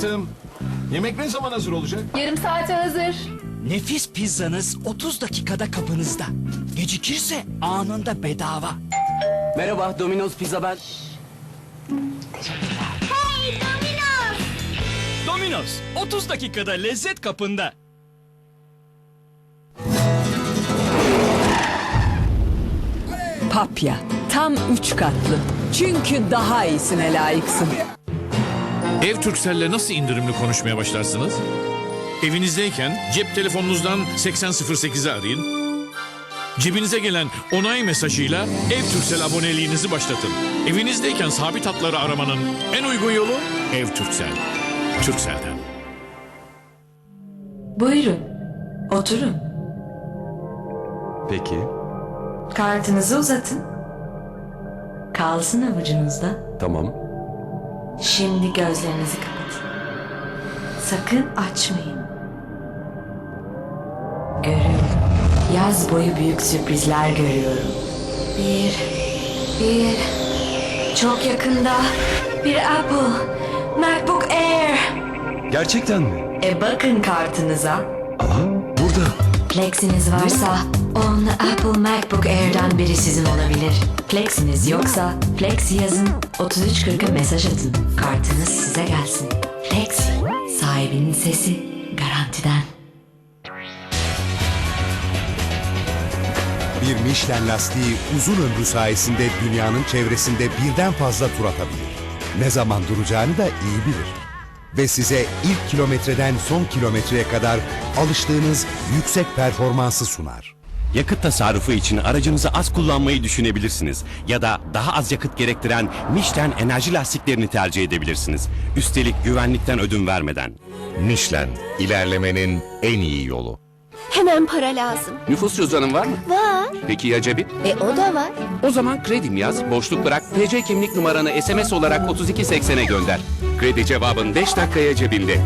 Hayatım, yemek ne zaman hazır olacak? Yarım saate hazır. Nefis pizzanız 30 dakikada kapınızda. Gecikirse anında bedava. Merhaba, Domino's Pizza ben. Domino's 30 dakikada lezzet kapında. Papya. Tam üç katlı. Çünkü daha iyisine layıksın. Ev Turkcell'le nasıl indirimli konuşmaya başlarsınız? Evinizdeyken cep telefonunuzdan 8008'i arayın. Cebinize gelen onay mesajıyla Ev Turkcell aboneliğinizi başlatın. Evinizdeyken sabit hatları aramanın en uygun yolu Ev Turkcell. Turkcell'den. Buyurun, oturun. Peki. Kartınızı uzatın. Kalsın avucunuzda. Tamam. Şimdi gözlerinizi kapatın. Sakın açmayın. Görüyorum. Yaz boyu büyük sürprizler görüyorum. Bir, bir, çok yakında bir Apple, MacBook Air. Gerçekten mi? E bakın kartınıza. Aha, burada. Plex'iniz varsa onunla Apple MacBook Air'den biri sizin olabilir. Plex'iniz yoksa Plex'i yazın 3340'a mesaj atın. Kartınız size gelsin. Plexi sahibinin sesi garantiden. Bir Michelin lastiği uzun ömrü sayesinde dünyanın çevresinde birden fazla tur atabilir. Ne zaman duracağını da iyi bilir. Ve size ilk kilometreden son kilometreye kadar alıştığınız yüksek performansı sunar. Yakıt tasarrufu için aracınızı az kullanmayı düşünebilirsiniz ya da daha az yakıt gerektiren Michelin enerji lastiklerini tercih edebilirsiniz. Üstelik güvenlikten ödün vermeden. Michelin, ilerlemenin en iyi yolu. Hemen para lazım. Nüfus cüzdanın var mı? Var. Peki ya cebin? E o da var. O zaman kredim yaz, boşluk bırak, TC kimlik numaranı SMS olarak 3280'e gönder. Kredi cevabın 5 dakikaya cebinde.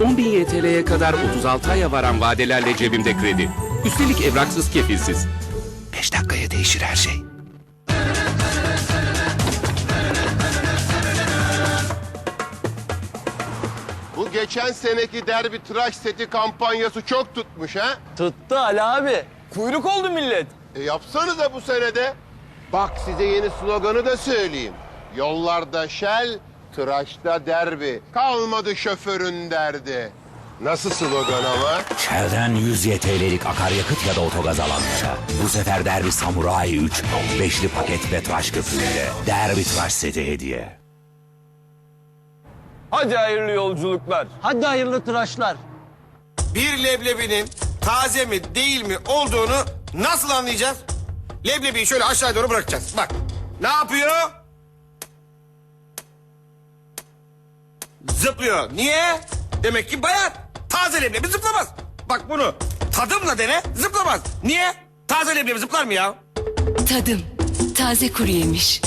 10.000 YTL'ye kadar 36 aya varan vadelerle cebimde kredi. Üstelik evraksız kefilsiz. 5 dakikaya değişir her şey. Bu geçen seneki derbi tıraş seti kampanyası çok tutmuş ha? Tuttu Ali abi. Kuyruk oldu millet. E yapsanıza bu senede. Bak size yeni sloganı da söyleyeyim. Yollarda şel, tıraşta derbi. Kalmadı şoförün derdi. Nasıl slogan ama? Shell'den 100 YTL'lik akaryakıt ya da otogaz alanlara. Bu sefer Derbi Samurai 3, beşli paket ve tıraş köpüğüyle. Derbi tıraş seti hediye. Hadi hayırlı yolculuklar. Hadi hayırlı tıraşlar. Bir leblebinin taze mi değil mi olduğunu nasıl anlayacağız? Leblebiyi şöyle aşağı doğru bırakacağız. Bak ne yapıyor? Zıplıyor. Niye? Demek ki bayat. Taze leblebi zıplamaz. Bak bunu tadımla dene zıplamaz. Niye? Taze leblebi zıplar mı ya? Tadım. Taze kuru yemiş.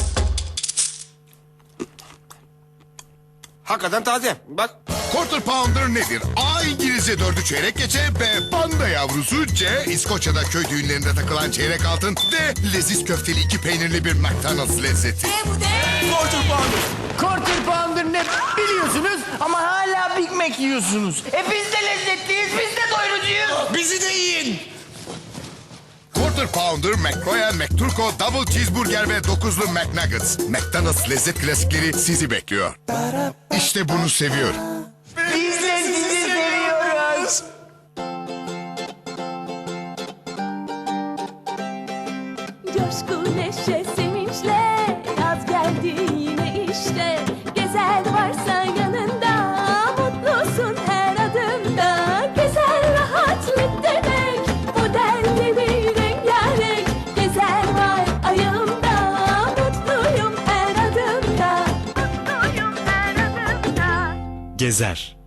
Hakikaten taze. Bak. Quarter Pounder nedir? A. İngilizce dördü çeyrek geçe, B. Panda yavrusu, C. İskoçya'da köy düğünlerinde takılan çeyrek altın, D. Leziz köfteli iki peynirli bir McDonald's lezzeti. Quarter pounder ne biliyorsunuz ama Mac yiyorsunuz. E biz de lezzetliyiz, biz de doyurucuyuz. Bizi de yiyin. Quarter Pounder, McRoyal, McTurko, Double Cheeseburger ve dokuzlu McNuggets. McDonald's lezzet klasikleri sizi bekliyor. İşte bunu seviyorum. Gezer.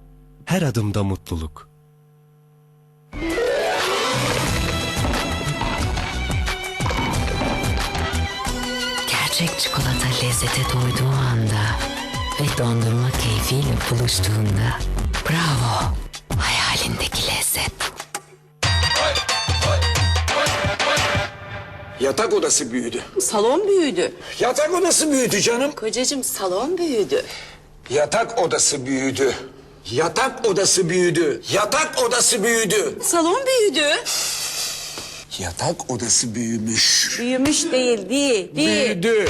Her adımda mutluluk. Gerçek çikolata lezzete doyduğu anda ve dondurma keyfiyle buluştuğunda bravo hayalindeki lezzet. Yatak odası büyüdü. Salon büyüdü. Yatak odası büyüdü canım. Kocacığım salon büyüdü. Yatak odası büyüdü. Yatak odası büyüdü. Yatak odası büyüdü. Salon büyüdü. Yatak odası büyümüş. Büyümüş değil, değil, değil. Büyüdü.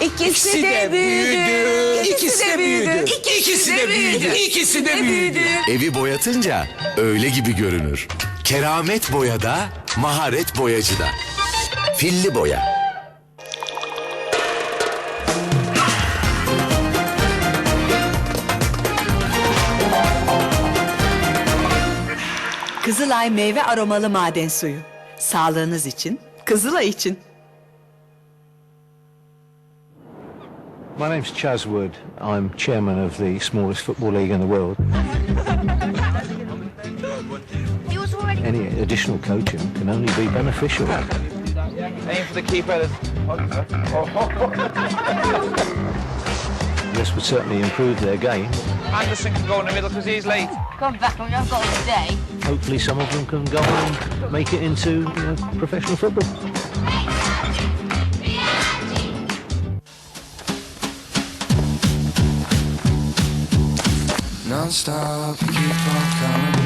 İkisi, de, büyüdü. İkisi de büyüdü. İkisi de büyüdü. İkisi de büyüdü. Evi boyatınca öyle gibi görünür. Keramet boyada, maharet boyacıda. Filli boya. Kızılay meyve aromalı maden suyu. Sağlığınız için, Kızılay için. My name's Chaz Wood. I'm chairman of the smallest football league in the world. Any additional coaching can only be beneficial. Aim for the keeper. This would certainly improve their game. Anderson can go in the middle because he's late. Come back when I've got a day. Hopefully some of them can go and make it into you know, professional football. Non-stop, keep on coming.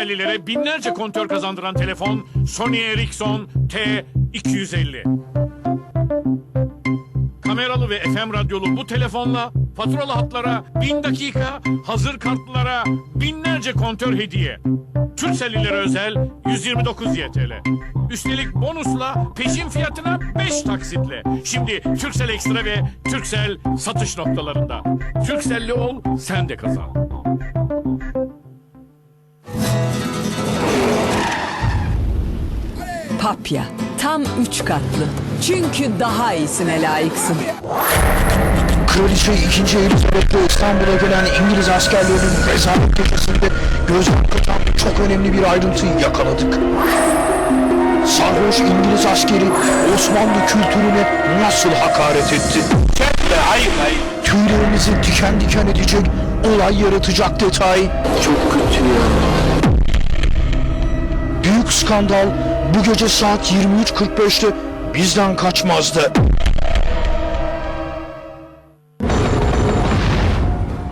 Türksellilere binlerce kontör kazandıran telefon Sony Ericsson T250. Kameralı ve FM radyolu bu telefonla faturalı hatlara bin dakika, hazır kartlara binlerce kontör hediye. Türksellilere özel 129 YTL. Üstelik bonusla peşin fiyatına 5 taksitle. Şimdi Türksel Ekstra ve Türksel satış noktalarında. Türkselli ol, sen de kazan. Papya. Tam üç katlı. Çünkü daha iyisine layıksın. Kraliçe 2. Elizabeth'le İstanbul'a gelen İngiliz askerlerinin rezalet gecesinde gözden kaçan çok önemli bir ayrıntıyı yakaladık. Sarhoş İngiliz askeri Osmanlı kültürüne nasıl hakaret etti? Hayır hayır. Tüylerinizi diken diken edecek olay yaratacak detay. Çok kötü ya. Büyük skandal bu gece saat 23.45'te bizden kaçmazdı.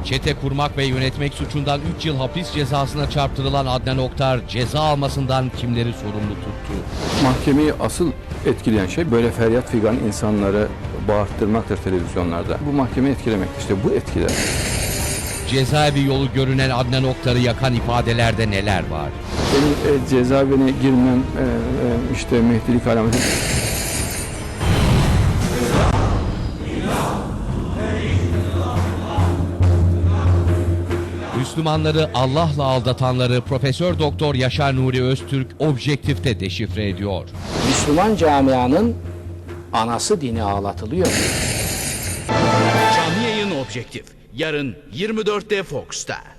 Çete kurmak ve yönetmek suçundan 3 yıl hapis cezasına çarptırılan Adnan Oktar ceza almasından kimleri sorumlu tuttu? Mahkemeyi asıl etkileyen şey böyle feryat figan insanları bağırttırmaktır televizyonlarda. Bu mahkemeyi etkilemektir. İşte bu etkiler. Cezaevi yolu görünen Adnan Oktar'ı yakan ifadelerde neler var? Benim e, cezaevine girmem e, e, işte mehdilik alameti. Müslümanları Allah'la aldatanları Profesör Doktor Yaşar Nuri Öztürk objektifte deşifre ediyor. Müslüman camianın anası dini ağlatılıyor. Canlı yayın objektif. Yarın 24'te Fox'ta.